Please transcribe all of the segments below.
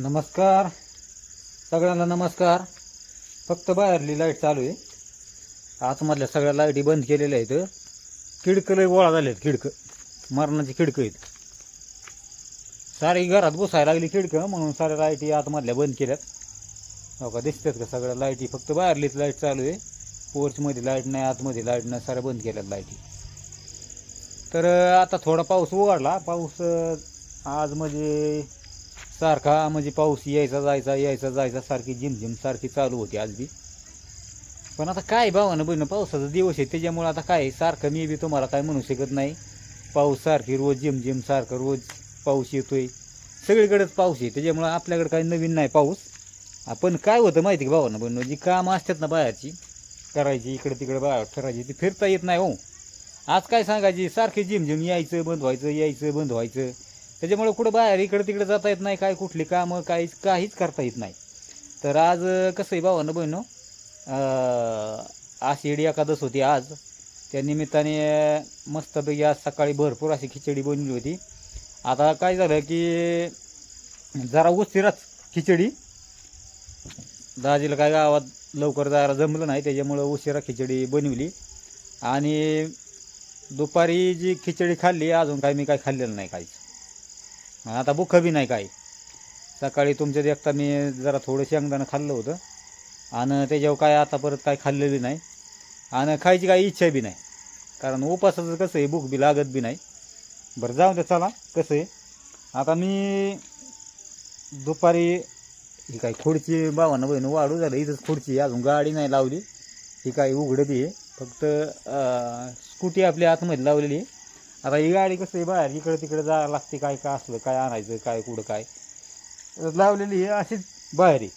नमस्कार. सगळ्यांना नमस्कार. फक्त बाहेरली लाइट चालू आहे. आतमधल्या सगळ्या लाईटी बंद केलेल्या आहेत. खिडकं लय गोळा झाले आहेत खिडकं. मरणाची खिडकं आहेत. सारी घरात बसायला लागली खिडकं म्हणून साऱ्या लाईटी आतमधल्या बंद केल्यात. हो का दिसतात का सगळ्या लाईटी? फक्त बाहेरलीच लाइट चालू आहे. पोर्चमध्ये लाइट नाही आतमध्ये लाइट नाही साऱ्या बंद केल्यात लाईटी. तर आता थोडा पाऊस उघडला. पाऊस आज म्हणजे सारखा म्हणजे पाऊस यायचा जायचा यायचा जायचा सारखी झिमझिम सारखी चालू होती आज बी. पण आता काय भावानं बहिणं पावसाचा दिवस आहे त्याच्यामुळं आता काय सारखं मी बी तुम्हाला काय म्हणू शकत नाही. पाऊस सारखी रोज झिमझिम सारखं रोज पाऊस येतोय. सगळीकडेच पाऊस आहे त्याच्यामुळं आपल्याकडे काही नवीन नाही पाऊस. आपण काय होतं माहिती का भावानं बहिणं जी कामं असतात ना बाहेरची करायची इकडे तिकडे बाहेर ठरायची ती फिरता येत नाही हो. आज काय सांगायची सारखी झिमझिम यायचं बंद व्हायचं यायचं बंद व्हायचं. त्याच्यामुळे कुठं बाहेर इकडं तिकडे जाता येत नाही काय कुठली कामं काहीच काहीच करता येत नाही. तर आज कसं आहे भावानं बहिणो? आषाढी एकादश होती आज. त्या निमित्ताने मस्तपैकी आज सकाळी भरपूर अशी खिचडी बनवली होती. आता काय झालं की जरा उशिराच खिचडी. दाजीला काय गावात लवकर जायला जमलं नाही त्याच्यामुळं उशिरा खिचडी बनवली. आणि दुपारी जी खिचडी खाल्ली अजून काय मी काय खाल्लेलं नाही काहीच. आणि आता बुख बी नाही काय सकाळी तुमच्या देखता मी जरा थोडंशी अंगदानं खाल्लं होतं. आणि त्याच्यावर काय आता परत काय खाल्लेली नाही. आणि खायची काही इच्छा बी नाही. कारण उपासाचं कसं आहे भूक बी लागत बी नाही. बरं जाऊ दे चला कसं आहे. आता मी दुपारी ही काय खुर्ची भावानं बहिण वाढू झालं इथंच खुर्ची आहे. अजून गाडी नाही लावली. ही काय उघडं बी आहे. फक्त स्कूटी आपली आतमध्ये लावलेली आहे. आता ही गाडी कसं आहे बाहेर इकडे तिकडे जायला लागते काय काय असलं काय आणायचं काय कुठं काय. लावलेली आहे अशीच बाहेर आहे.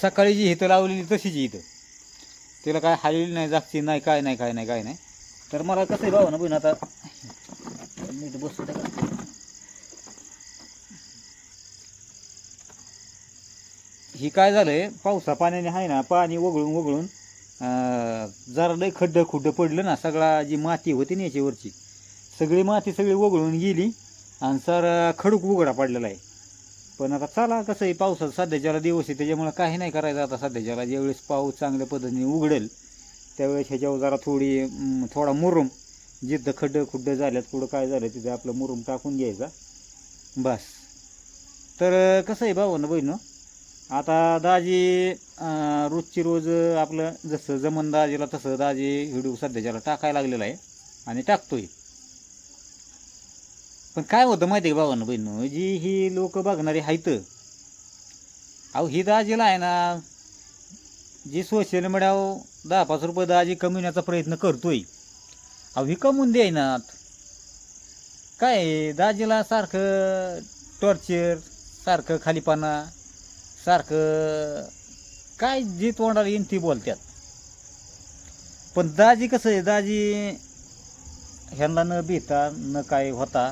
सकाळी जी इथं लावलेली तशीच आहे इथं. तिला काय हालेली नाही जागची नाही काय नाही काय नाही काय नाही. तर मला कसं आहे भाऊ ना बहीण आता नीट बसू का? ही काय झालं आहे पावसा पाण्याने आहे ना पाणी वगळून वगळून जरा लय खड्डं खुड्डं पडलं ना सगळा जी माती होती ना याच्यावरची सगळी माती सगळी वगळून गेली आणि सर खडूक उघडा पडलेला आहे. पण आता चला कसं आहे पावसात सध्याच्याला दिवस आहे त्याच्यामुळे काही नाही करायचं आता सध्याच्याला. ज्यावेळेस पाऊस चांगल्या पद्धतीने उघडेल त्यावेळेस ह्याच्यावर जरा थोडी थोडा मुरुम जिथं खड्डं खुड्डं झाल्यात कुठं काय झालं तिथं आपलं मुरुम टाकून घ्यायचा. बस. तर कसं आहे भाऊ ना बहिणं? आता दाजी रोजची रोज आपलं जसं जमन दाजीला तसं दाजी व्हिडिओ सध्याच्याला टाकायला लागलेला आहे आणि टाकतोय. पण काय होतं माहिती आहे का भावानं बहिण? जी ही लोक बघणारी आहेत अहो ही दाजीला आहे ना जी सोशल मीडियावर दहा पाच रुपये दाजी कमविण्याचा प्रयत्न करतोय. अहो ही कमवून देईनात. काय दाजीला सारखं टॉर्चर सारखं खालीपाना सारखं काय जी तोंडाला येईन ती बोलतात पण दाजी कसं आहे दाजी ह्यांना न भीता न काय होता.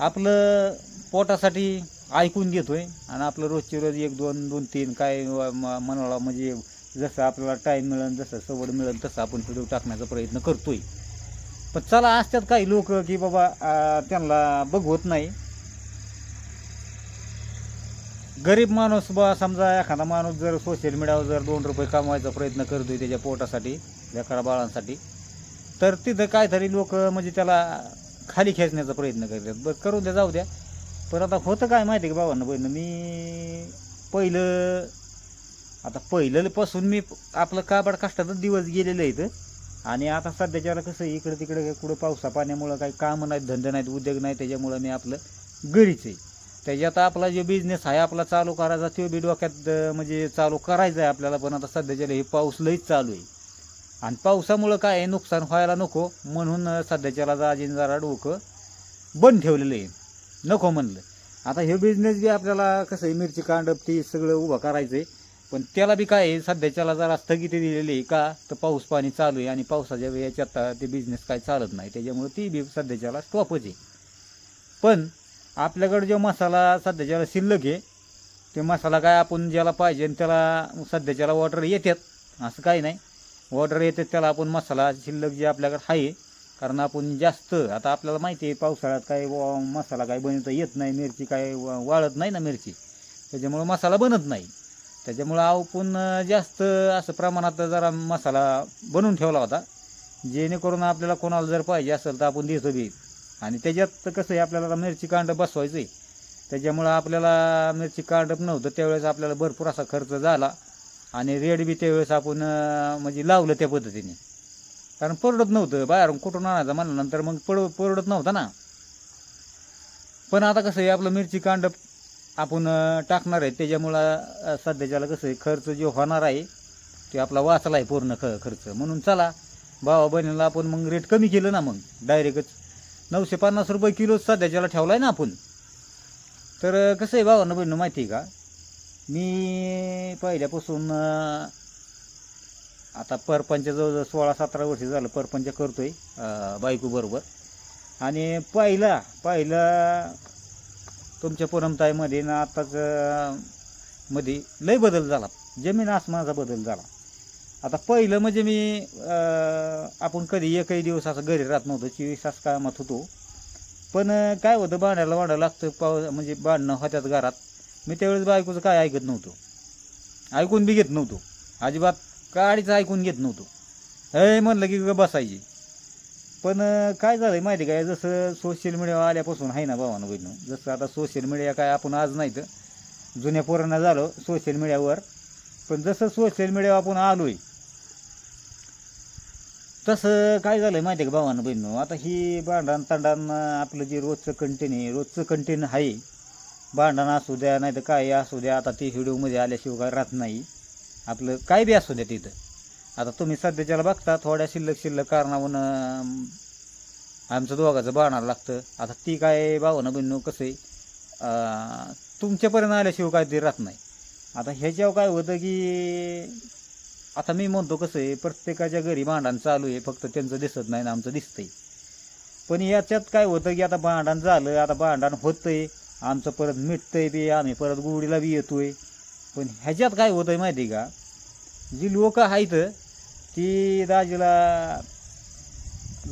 आपलं पोटासाठी ऐकून घेतोय आणि आपलं रोजची रोज एक दोन दोन तीन काय म- म्हणाला म्हणजे जसं आपल्याला टाईम मिळेल जसं सवड मिळेल तसं आपण व्हिडिओ टाकण्याचा प्रयत्न करतोय. पण चला असतात काही लोक की बाबा त्यांना बघवत नाही. गरीब माणूस बा समजा एखादा माणूस जर सोशल मीडियावर जर दोन रुपये कमवायचा प्रयत्न करतोय त्याच्या पोटासाठी लेकरा बाळांसाठी तर तिथं काहीतरी लोक म्हणजे त्याला खाली खेचण्याचा प्रयत्न करतात. बरं करू द्या जाऊ द्या. पण आता होतं काय माहिती आहे का बाबांना बहिणं मी पहिलं आता पहिलंपासून मी आपलं काबाड कष्टातच दिवस गेलेलं आहे इथं. आणि आता सध्याच्याला कसं आहे, इकडं तिकडं कुठं पावसा पाण्यामुळं काही कामं नाहीत धंदे नाहीत उद्योग नाही त्याच्यामुळं मी आपलं घरीच आहे. त्याच्यात आपला जो बिझनेस आहे आपला चालू करायचा तो बी डोक्यात म्हणजे चालू करायचा आहे आपल्याला. पण आता सध्याच्याला हे पाऊस लईच चालू आहे. आणि पावसामुळं काय आहे नुकसान व्हायला नको. म्हणून सध्याच्याला जाजीन जरा डोकं बंद ठेवलेलं आहे. नको म्हणलं. आता हे बिझनेस बी आपल्याला कसं आहे मिरची कांडप ती सगळं उभं करायचं आहे पण त्याला बी काय आहे सध्याच्याला जरा स्थगिती दिलेली आहे का तर पाऊस पाणी चालू आहे. आणि पावसाच्या वेळेच्या याच्यात ते बिझनेस काय चालत नाही. त्याच्यामुळे ती बी सध्याच्याला स्टॉपच आहे. पण आपल्याकडे जो मसाला सध्याच्याला शिल्लक आहे ते मसाला काय आपण ज्याला पाहिजे त्याला सध्याच्याला ऑर्डर येतात असं काही नाही. ऑर्डर येतात त्याला आपण मसाला शिल्लक जे आपल्याकडे आहे कारण आपण जास्त आता आपल्याला माहिती आहे पावसाळ्यात काय वा- मसाला काय बनवता येत नाही मिरची काय वा- वाळत नाही ना मिरची. त्याच्यामुळं मसाला बनत नाही. त्याच्यामुळं आपण जास्त असं प्रमाणात जरा मसाला बनवून ठेवला होता जेणेकरून आपल्याला कोणाला जर पाहिजे असेल तर आपण देतो बी. आणि त्याच्यात कसं आहे आपल्याला मिरची कांड बसवायचं आहे त्याच्यामुळं आपल्याला मिरची कांडप नव्हतं त्यावेळेस आपल्याला भरपूर असा खर्च झाला. आणि रेट बी त्यावेळेस आपण म्हणजे लावलं त्या पद्धतीने. कारण परवडत नव्हतं बाहेरून कुठून आणायचं म्हणल्यानंतर मग पड परवडत नव्हता ना. पण आता कसं आहे आपलं मिरची कांडप आपण टाकणार आहे. त्याच्यामुळं सध्याच्याला कसं आहे खर्च जो होणार आहे ते आपला वाचला आहे पूर्ण ख खर्च. म्हणून चला भावा बहिणीला आपण मग रेट कमी केलं ना मग डायरेक्टच नऊशे पन्नास रुपये किलो सध्याच्याला ठेवला आहे ना आपण. तर कसं आहे भावानं बहिणं माहिती आहे का? मी पहिल्यापासून आता परपंच जवळजवळ सोळा सतरा वर्ष झालं परपंच करतो आहे बायकोबरोबर आणि पहिला पहिला तुमच्या पुरमताईमध्ये ना आत्ताच मध्ये लय बदल झाला. जमीन आसमानाचा बदल झाला. आता पहिलं म्हणजे मी आपण कधी एकही दिवस असं घरी राहत नव्हतो चोवीस तास कामात होतो. पण काय होतं भांडायला वाढायला लागतं पाव म्हणजे भांडणं होत्यात घरात. मी त्यावेळेस बायकोचं काय ऐकत नव्हतो. ऐकून बी घेत नव्हतो. अजिबात काडीचं ऐकून घेत नव्हतो. हे म्हणलं की बसायची. पण काय काय आहे माहिती काय जसं सोशल मीडिया आल्यापासून आहे ना भावानं बहिणं? जसं आता सोशल मीडिया काय आपण आज नाही तर जुन्या पोरांना झालो सोशल मीडियावर पण जसं सोशल मीडियावर आपण आलो आहे तसं काय झालं माहिती आहे का भावानं बहिणं आता ही भांडण तांडण आपलं जे रोजचं कंटेन आहे रोजचं कंटेन आहे. भांडण असू द्या नाही तर काय असू द्या आता ती व्हिडिओमध्ये आल्याशिवाय काय राहत नाही. आपलं काय बी असू द्या तिथं. आता तुम्ही सध्याच्याला बघता थोड्या शिल्लक शिल्लक कारणावून आमचं दोघाचं भांडायला लागतं. आता ती काय भावनं बहिणू कसं आहे तुमच्यापर्यंत आल्याशिवाय काय ते राहत नाही. आता ह्याच्यावर काय होतं की आता मी म्हणतो कसं आहे प्रत्येकाच्या घरी भांडण चालू आहे फक्त त्यांचं दिसत नाही ना आमचं दिसतंय. पण याच्यात काय होतं की आता भांडण झालं आता भांडण होतंय आमचं परत मिटतंय बी आम्ही परत गुढीला बी येतोय. पण ह्याच्यात काय होतं आहे माहिती आहे का? जी लोक आहेत ती दाजीला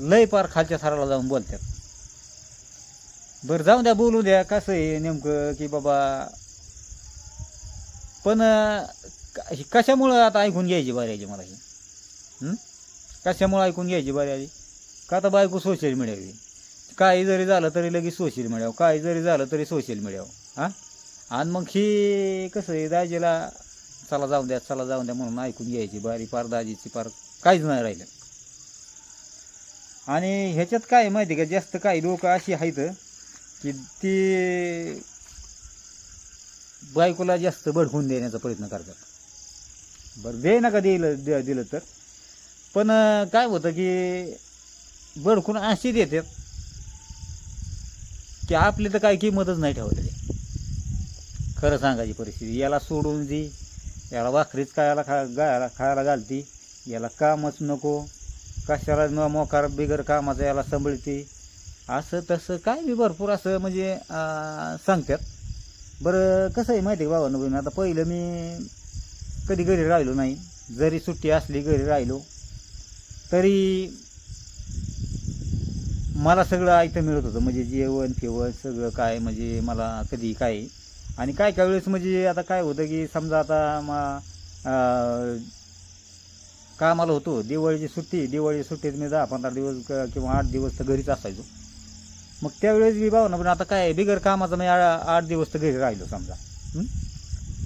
लय पार खालच्या थराला जाऊन बोलतात. बरं जाऊन द्या बोलू द्या कसं आहे नेमकं की बाबा पण ही कशामुळं आता ऐकून घ्यायची बारी यायची मला ही? कशामुळं ऐकून घ्यायची बारी आली का आता बायको सोशल मीडियावर काही जरी झालं तरी लगेच सोशल मीडियावर काही जरी झालं तरी सोशल मीडियावर हां? आणि मग ही कसं आहे दाजीला चला जाऊन द्या चला जाऊन द्या म्हणून ऐकून घ्यायची बारी. पार दाजीची पार काहीच नाही राहिलं. आणि ह्याच्यात काय आहे माहिती का? जास्त काही लोक अशी आहेत की ती बायकोला जास्त भडकून देण्याचा प्रयत्न करतात. बरं दे नका दिलं द- दिलं तर. पण काय होतं की भडकून अशी देतात की आपली तर काय किंमतच नाही ठेवलेली. खरं सांगायची परिस्थिती याला सोडून दे. याला भाकरीच खायला खा गायला खायला घालती. याला कामच नको. कशाला न मोकार बिगर कामाचं याला सांभाळते. असं तसं काय बी भरपूर असं म्हणजे सांगतात. बरं कसं आहे माहिती आहे बाबा भावानं आता पहिलं मी कधी घरी राहिलो नाही. जरी सुट्टी असली घरी राहिलो तरी मला सगळं ऐकतं मिळत होतं. म्हणजे जेवण फेवण सगळं काय म्हणजे मला कधी काय. आणि काय काय वेळेस म्हणजे आता काय होतं की समजा आता मा कामाला होतो. दिवाळीची सुट्टी दिवाळीची सुट्टीत मी दहा पंधरा दिवस किंवा आठ दिवस तर घरीच असायचो. मग त्यावेळेस मी भावना पण आता काय बिगर कामाचं मी आठ दिवस तर घरी राहिलो समजा.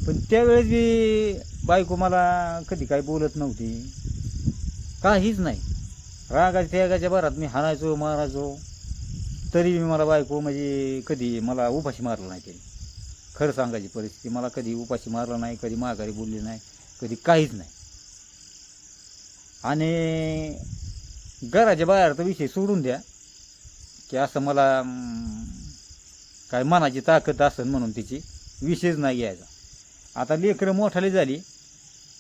पण त्यावेळेस मी बायको मला कधी काही बोलत नव्हती. काहीच नाही. रागाच्या त्यागाच्या भरात मी हाणायचो मारायचो. तरी मी मला बायको म्हणजे कधी मला उपाशी मारलं नाही त्याने. खरं सांगायची परिस्थिती मला कधी उपाशी मारलं नाही कधी माघारी बोलली नाही कधी काहीच नाही. आणि घराच्या बाहेर तर विषय सोडून द्या की असं मला काय मनाची ताकद असेल म्हणून तिची विषयच नाही यायचा. आता लेकरं मोठाली झाली.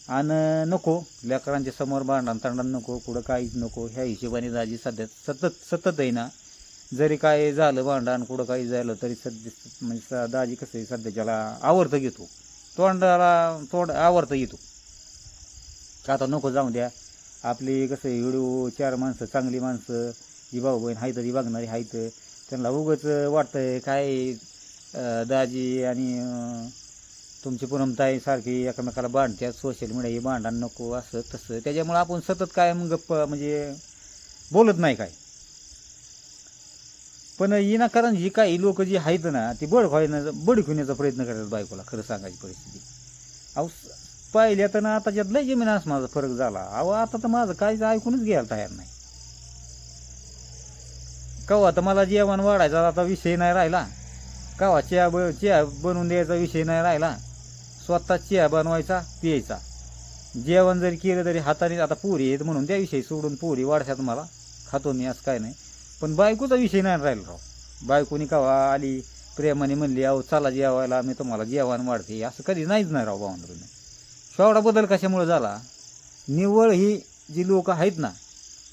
आणि नको लेकरांच्या समोर भांडण तांडण नको कुठं काहीच नको. ह्या हिशोबाने दाजी सध्या सतत सतत आहे ना. जरी काय झालं भांडण कुठं काही झालं तरी सध्या म्हणजे स- दाजी कसं आहे सध्याच्याला आवडतं घेतो. तोंडाला तोंड आवडतं येतो. का आता नको जाऊ द्या. आपली कसं आहे व्हिडिओ चार माणसं चांगली माणसं जी भाऊ बहीण आहेत जी बघणारी आहेत त्यांना उगंच वाटतंय काय दाजी आणि तुमची पूनमताई सारखी एकमेकाला भांडत्यात सोशल मीडिया ही भांडण नको असं तसं. त्याच्यामुळं आपण सतत काय मग गप्प म्हणजे बोलत नाही काय. पण विनाकारण जी काही लोक जी आहेत ना ती बड व्हायना बडक होण्याचा प्रयत्न करतात बायकोला खरं सांगायची परिस्थिती. अहो स- पहिल्या तर ना आताच्यात लय जमीन माझा फरक झाला. अहो आता तर माझं काहीच ऐकूनच घ्यायला तयार नाही. कवा तर मला जेवण वाढायचा आता विषय नाही राहिला. कवा चहा ब चहा बनवून द्यायचा विषय नाही राहिला. स्वतः चहा बनवायचा प्यायचा. जेवण जरी केलं तरी हाताने आता पुरी आहेत म्हणून त्या विषयी सोडून पुरी वाढशात मला. खातो मी असं काय नाही. पण बायकोचा विषय नाही राहिला राव. बायकोनी कवा आली प्रेमाने म्हणली अहो चला जेवायला मी तुम्हाला जेवण वाढते. असं कधी नाहीच नाही राव भावंडरून शेवडा बदल कशामुळे झाला? निव्वळ ही जी लोक आहेत ना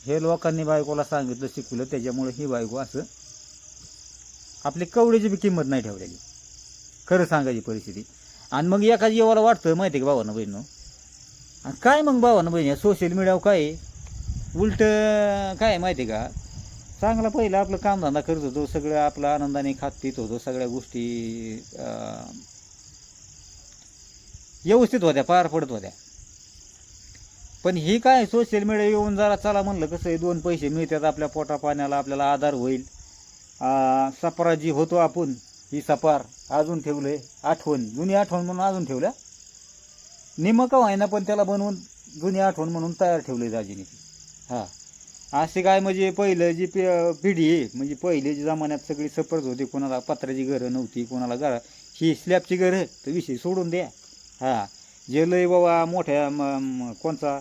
हे लोकांनी बायकोला सांगितलं शिकवलं त्याच्यामुळे ही बायको असं आपली कवडीची बी किंमत नाही ठेवलेली. खरं सांगायची परिस्थिती. आणि मग एका जीवाला वाटतं माहिती आहे का भावानं बहिणं आणि काय मग भावानं बहिणी? सोशल मीडियावर काय उलट काय आहे माहिती आहे का? चांगला पहिलं आपलं कामधंदा करत होतो सगळं आपलं आनंदाने खात पित होतो सगळ्या गोष्टी व्यवस्थित होत्या पार पडत होत्या. पण ही काय सोशल मीडिया येऊन जरा चला म्हणलं कसं आहे दोन पैसे मिळतात आपल्या पोटा पाण्याला आपल्याला आधार होईल. सपराजी होतो आपण. ही सपार अजून ठेवलंय आठवण जुनी आठवण म्हणून अजून ठेवल्या. निम का व्हायना पण त्याला बनवून जुनी आठवण म्हणून तयार ठेवलंय दाजीने. हां. असे काय म्हणजे पहिलं जी पि पिढी आहे म्हणजे पहिले जी जमान्यात सगळी सफरच होती कोणाला पत्राची घरं नव्हती कोणाला घरा ही स्लॅबची घरं तर विषय सोडून द्या. हां. जे लय बाबा मोठ्या म- कोणता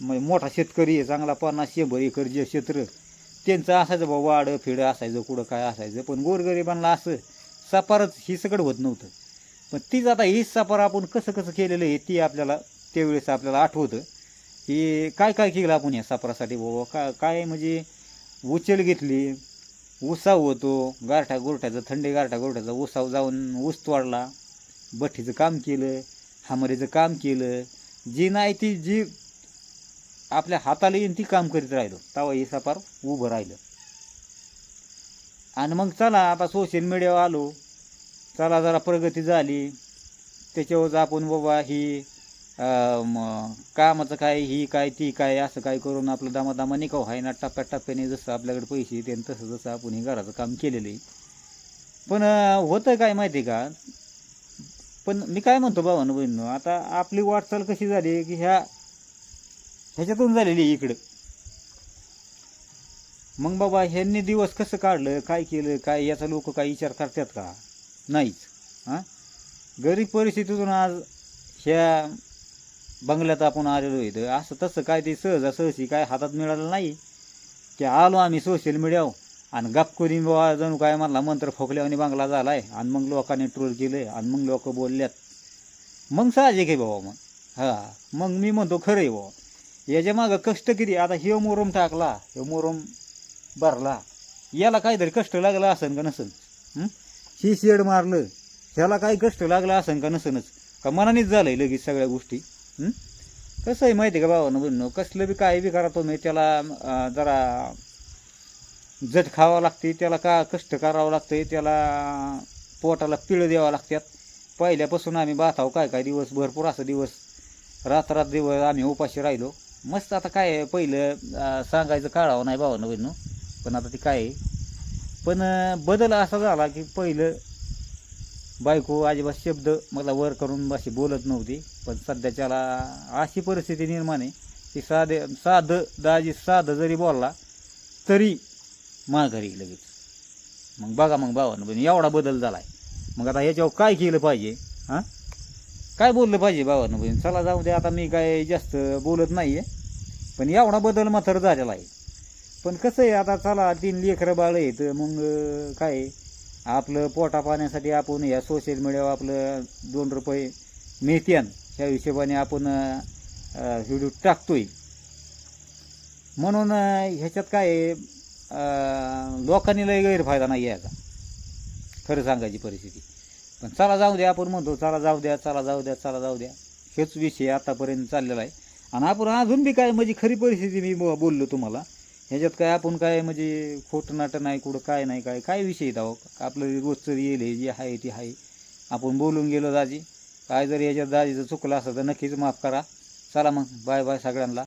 कोणचा मोठा शेतकरी आहे चांगला पन्नास शंभर एकर जे क्षेत्र त्यांचं असायचं बाबा वाडं फिडं असायचं कुठं काय असायचं पण गोरगरिबांना असं सफारच ही सगळं होत नव्हतं. पण तीच आता ही सफार आपण कसं कसं केलेलं आहे ती आपल्याला त्यावेळेस आपल्याला आठवतं. की काय काय केलं आपण या सपारासाठी बाबा? का काय म्हणजे उचल घेतली उसाव होतो गारठा गोरठ्याचा थंडी गारठा गोरठ्याचा उसाव जाऊन ऊस तोडला भट्टीचं काम केलं हामरीचं काम केलं. जी नाही ती जी आपल्या हाताला येईन ती काम करीत राहिलो. तवा हे सफार उभं राहिलं. आणि मग चला आता सोशल मीडियावर आलो. चला जरा प्रगती झाली. त्याच्यावर आपण बाबा ही कामाचं काय ही काय ती काय असं काय करून आपलं दामादामा निकाव आहे ना टप्प्या टप्प्याने जसं आपल्याकडे पैसे येते तसं जसं आपण हे घराचं काम केलेलं आहे. पण होतं काय माहिती आहे का? पण मी काय म्हणतो भावानं बहिणं आता आपली वाटचाल कशी झाली की ह्या ह्याच्यातून झालेली आहे इकडं. मग बाबा ह्यांनी दिवस कसं काढलं काय केलं काय याचा लोक काय विचार करतात का? नाहीच. हां? गरीब परिस्थितीतून आज ह्या बंगल्यात आपण आलेलो आहे. असं तसं काय ते सहजासहजी काय हातात मिळालं नाही. की आलो आम्ही सोशल मीडियावर आणि गपकोरी बाबा जणू काय म्हणला मंत्र फोकल्यावर बंगला झाला आहे आणि मग लोकांनी ट्रोल आहे आणि मग लोक बोलल्यात. मग साहजिक आहे बाबा मग. हां. मग मी म्हणतो खरं आहे बाबा याच्या मागं कष्ट किती? आता हे मोरम टाकला हे मोरम भरला. याला काहीतरी कष्ट लागलं असन का नसन? ही शेड मारलं ह्याला काही कष्ट लागला असं का नसनच? का मनानेच झालंय लगेच सगळ्या गोष्टी? कसं आहे माहिती आहे का भावानं म्हणणं कसलं बी काय बी करा तुम्ही त्याला जरा जट खावं लागते त्याला का कष्ट करावं लागतंय त्याला पोटाला पिळं द्यावं लागतात पहिल्यापासून आम्ही बाथाव काय काय दिवस भरपूर असं दिवस रात रात दिवस आम्ही उपाशी राहिलो. मस्त आता काय आहे, पहिलं सांगायचं काढावं नाही भावानं बहिणं पण आता ते काय आहे? पण बदल असा झाला की पहिलं बायको अजिबात शब्द मला वर करून अशी बोलत नव्हती. पण सध्याच्याला अशी परिस्थिती निर्माण आहे की साधे साधं दाजी साधं जरी बोलला तरी माघारी लगेच. मग बघा मग भावानं बहिणी एवढा बदल झाला आहे मग आता ह्याच्यावर काय केलं पाहिजे? हां? काय बोललं पाहिजे भावानं? बहीण चला जाऊ दे आता मी काय जास्त बोलत नाही आहे पण एवढा बदल मात्र झालेला आहे. पण कसं आहे आता चला तीन लेकरं बाळ आहेत मग काय आपलं पोटा पाण्यासाठी आपण या सोशल मीडियावर आपलं दोन रुपये मिळत्यान ह्या हिशोबाने आपण व्हिडिओ टाकतोय. म्हणून ह्याच्यात काय लोकांनी लय गैरफायदा नाही याचा खरं सांगायची परिस्थिती. पण चला जाऊ द्या आपण म्हणतो चला जाऊ द्या चला जाऊ द्या चला जाऊ द्या. हेच विषय आतापर्यंत चाललेला आहे. आणि आपण अजून बी काय म्हणजे खरी परिस्थिती मी बो- बोललो तुम्हाला. ह्याच्यात काय आपण काय म्हणजे खोटं नाटं नाही कुठं काय नाही काय काय विषय दाव अहो? आपलं रोजचं येईल हे जे आहे ते आहे. आपण बोलून गेलो दाजी. काय जर याच्यात दाजीचं चुकलं असं तर नक्कीच माफ करा. चला मग. बाय बाय सगळ्यांना.